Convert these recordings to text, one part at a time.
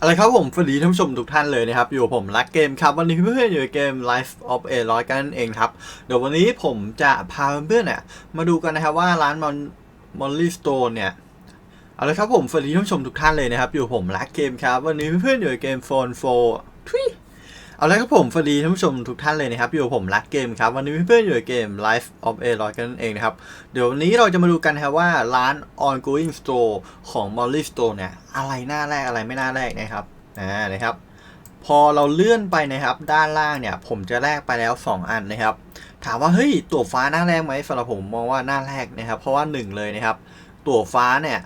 อะไรครับผมสวัสดีท่านผู้ชมทุกท่านเลยนะครับ อยู่ผมรักเกมครับ วันนี้เพื่อนๆอยู่ในเกม Life of A ร้อยกันนั่นเองครับ เดี๋ยววันนี้ผมจะพาเพื่อนๆเนี่ยมาดูกันนะครับว่าร้านมอนมอลลี่สโตนเนี่ยเอาละครับผมสวัสดีท่านผู้ชมทุกท่านเลยนะครับ อยู่ผมรักเกมครับ วันนี้เพื่อนๆอยู่ในเกมโฟนโฟทุย เอาละครับผมสวัสดีท่านผู้ชมทุกท่านเลยนะครับอยู่กับผมรักเกมครับวันนี้เพื่อนๆอยู่ในเกม Life of A ร้อยกันนั่นเองนะครับ เดี๋ยววันนี้เราจะมาดูกันนะครับว่าร้าน ongoing store ของ Molly Store เนี่ยอะไรหน้าแรกอะไรไม่น่าแรกนะครับอ่านะครับ พอเราเลื่อนไปนะครับด้านล่างเนี่ยผมจะแลกไปแล้ว 2 อันนะครับ ถามว่าเฮ้ยตั๋วฟ้าหน้าแรกไหมสำหรับผมมองว่าหน้าแรกนะครับ เพราะว่าหนึ่งเลยนะครับ ตั๋วฟ้าเนี่ย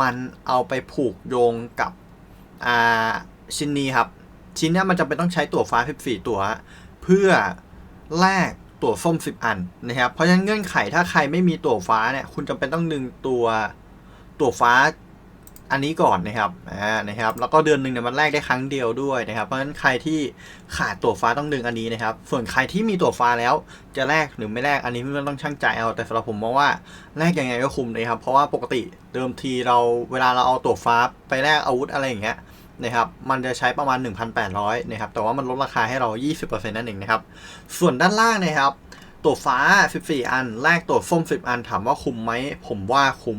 มันเอาไปผูกโยงกับอ่าชิ้นนี้ครับ ชิ้นนี้มันจำเป็นต้องใช้ตั๋วฟ้า 14 ตั๋ว เพื่อแลกตั๋วส้ม 10 อันนะครับ เพราะฉะนั้นเงื่อนไขถ้าใครไม่มีตั๋วฟ้าเนี่ย คุณจำเป็นต้องดึงตัวตั๋วฟ้าอันนี้ก่อนนะครับ อ่า นะครับ แล้วก็เดือนหนึ่งเนี่ยมันแลกได้ครั้งเดียวด้วยนะครับ เพราะฉะนั้นใครที่ขาดตั๋วฟ้าต้องดึงอันนี้นะครับ ส่วนใครที่มีตั๋วฟ้าแล้วจะแลกหรือไม่แลกอันนี้เพื่อนต้องช่างใจเอา แต่สำหรับผมมองว่าแลกยังไงก็คุ้มเลยครับ เพราะว่าปกติเดิมทีเราเวลาเราเอาตั๋วฟ้าไปแลกอาวุธอะไรอย่างเงี้ย นะครับมันจะใช้ประมาณ 1,800นะครับแต่ว่ามันลดราคาให้เรา 20%นั่นเองนะครับส่วนด้านล่างนะครับตัวฟ้า 14 อัน แลกตัวส้ม 10 อันถามว่าคุ้มไหมผมว่าคุ้ม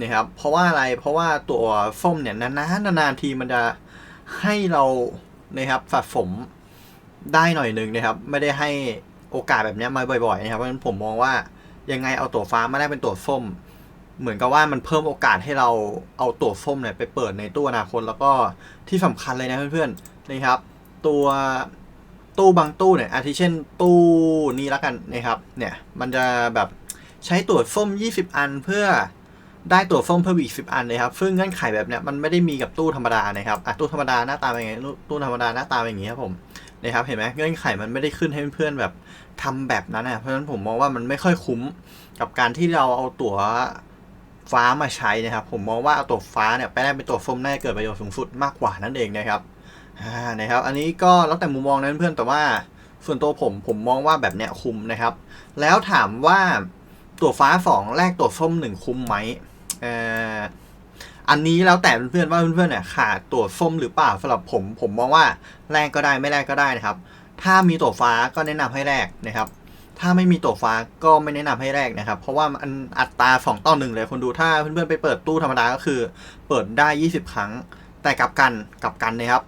นะครับเพราะว่าอะไรเพราะว่าตัวส้มเนี่ยนานๆนานๆทีมันจะให้เรานะครับสะสมได้หน่อยหนึ่งนะครับ ไม่ได้ให้โอกาสแบบนี้มาบ่อยๆนะครับเพราะฉะนั้นผมมองว่ายังไงเอาตัวฟ้ามาแลกเป็นตัวส้ม เหมือนกับว่ามันเพิ่มโอกาสให้เราเอาตัวส้มเนี่ยไปเปิดในตู้อนาคตแล้วก็ที่สำคัญเลยนะเพื่อนๆนะครับ ตัวตู้บางตู้เนี่ยอาทิเช่นตู้นี้แล้วกันนะครับเนี่ยมันจะแบบใช้ตัวส้ม 20 อันเพื่อได้ตัวส้มเพิ่มอีก 10 อันเลยครับ ซึ่งเงื่อนไขแบบเนี้ยมันไม่ได้มีกับตู้ธรรมดานะครับอะตู้ธรรมดาหน้าตาเป็นไงตู้ธรรมดาหน้าตาเป็นอย่างงี้ครับผมนะครับเห็นไหมเงื่อนไขมันไม่ได้ขึ้นให้เพื่อนๆแบบทำแบบนั้นนะเพราะฉะนั้นผมมองว่ามันไม่ค่อยคุ้มกับการที่เราเอาตั๋ว ฟ้ามาใช้นะครับ ผมมองว่าเอาตัวฟ้าเนี่ยไปได้เป็นตัวส้มน่าจะเกิดประโยชน์สูงสุดมากกว่านั่นเองนะครับนะครับ อันนี้ก็แล้วแต่มุมมองนะเพื่อนแต่ว่าส่วนตัวผมผมมองว่าแบบเนี้ยคุ้มนะครับ แล้วถามว่าตัวฟ้าสองแลกตัวส้มหนึ่งคุ้มไหมเอ่ออันนี้แล้วแต่เพื่อนๆว่าเพื่อนๆเนี่ยขาดตัวส้มหรือเปล่าสำหรับผมผมมองว่าแลกก็ได้ไม่แลกก็ได้นะครับ ถ้ามีตัวฟ้าก็แนะนำให้แลกนะครับ ถ้าไม่มีตัวฟ้าก็ไม่แนะนำให้แรกนะครับ เพราะว่ามันอัตรา2ต่อหนึ่งเลยคนดูถ้าเพื่อนๆไปเปิดตู้ธรรมดาก็คือ เปิดได้ 20 ครั้ง แต่กลับกันกลับกันนะครับ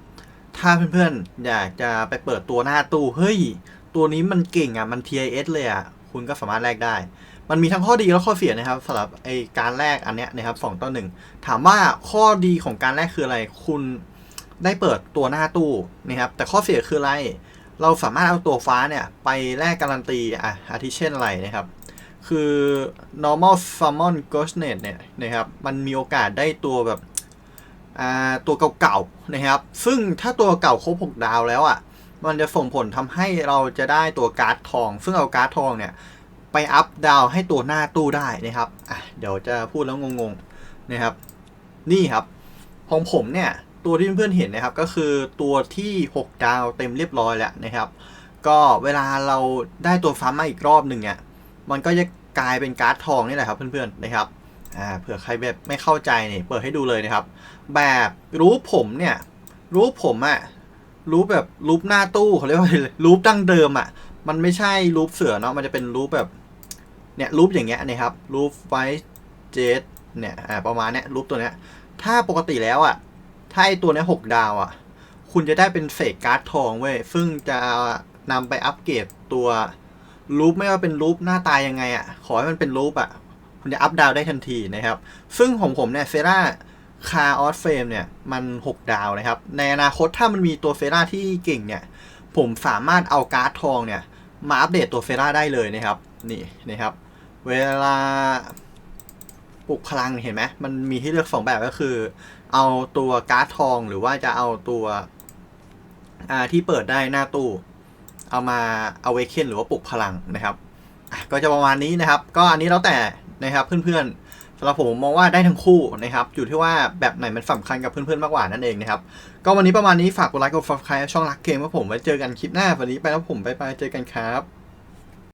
ถ้าเพื่อนๆอยากจะไปเปิดตัวหน้าตู้เฮ้ย ตัวนี้มันเก่งอะมัน TIS เลยอะคุณก็สามารถแลกได้ มันมีทั้งข้อดีและข้อเสียนะครับสำหรับไอการแลกอันเนี้ยนะครับสองต่อหนึ่งถามว่าข้อดีของการแลกคืออะไรคุณได้เปิดตัวหน้าตู้นะครับแต่ข้อเสียคืออะไร เราสามารถเอาตัวฟ้าเนี่ย ไปแลกการันตีอะอาทิเช่นอะไรนะครับ คือ normal summon ghost net เนี่ยนะครับ มันมีโอกาสได้ตัวแบบอ่าตัวเก่าๆนะครับ ซึ่งถ้าตัวเก่าครบ 6 ดาวแล้วอะ มันจะส่งผลทำให้เราจะได้ตัวการ์ดทอง ซึ่งเอาการ์ดทองเนี่ย ไปอัพดาวให้ตัวหน้าตู้ได้นะครับอะเดี๋ยวจะพูดแล้วงงๆนะครับ นี่ครับของผมเนี่ย ตัวที่เพื่อนๆเห็นนะครับก็คือตัวที่ 6 ดาวเต็มเรียบร้อยแล้วนะครับ ก็เวลาเราได้ตัวฟ้ามาอีกรอบหนึ่งเนี่ยมันก็จะกลายเป็นการ์ดทองนี่แหละครับเพื่อนๆนะครับอ่าเผื่อใครแบบไม่เข้าใจเนี่ยเปิดให้ดูเลยนะครับ แบบรูปผมเนี่ยรูปผมอะรูปแบบรูปหน้าตู้เขาเรียกว่าอะไรรูปดั้งเดิมอะมันไม่ใช่รูปเสือเนาะมันจะเป็นรูปแบบเนี่ยรูปอย่างเงี้ยนะครับรูปไวเจตเนี่ยอ่าประมาณเนี้ยรูปตัวเนี้ยถ้าปกติแล้วอะ ถ้าไอตัวนี้หกดาวอะคุณจะได้เป็นเศษการ์ดทองเว้ย ซึ่งจะนำไปอัปเกรดตัวรูปไม่ว่าเป็นรูปหน้าตายังไงอะ่ะ ขอให้มันเป็นรูปอะ่ะ คุณจะอัพดาวได้ทันทีนะครับ ซึ่งของผมเนี่ยเซราคาออสเฟมเนี่ย มัน 6 ดาวนะครับ ในอนาคตถ้ามันมีตัวเฟราที่เก่งเนี่ย ผมสามารถเอาการ์ดทองเนี่ย มาอัปเดตตัวเฟราได้เลยนะครับ นี่นะครับ เวลา ปลุกพลังเห็นไหมมันมีให้เลือกสองแบบก็คือ เอาตัวการ์ดทองหรือว่าจะเอาตัวอ่าที่เปิดได้หน้าตู้ เอามาเอาเวเคนหรือว่าปลุกพลังนะครับก็จะประมาณนี้นะครับ ก็อันนี้แล้วแต่นะครับเพื่อนๆสำหรับผมมองว่าได้ทั้งคู่นะครับอยู่ที่ว่าแบบไหนมันสำคัญกับเพื่อนๆมากกว่านั่นเองนะครับก็วันนี้ประมาณนี้ฝากกดไลค์กด subscribe ช่องรักเกมว่าผมไว้เจอกันคลิปหน้าวันนี้ไปแล้วผมไปไปเจอกันครับ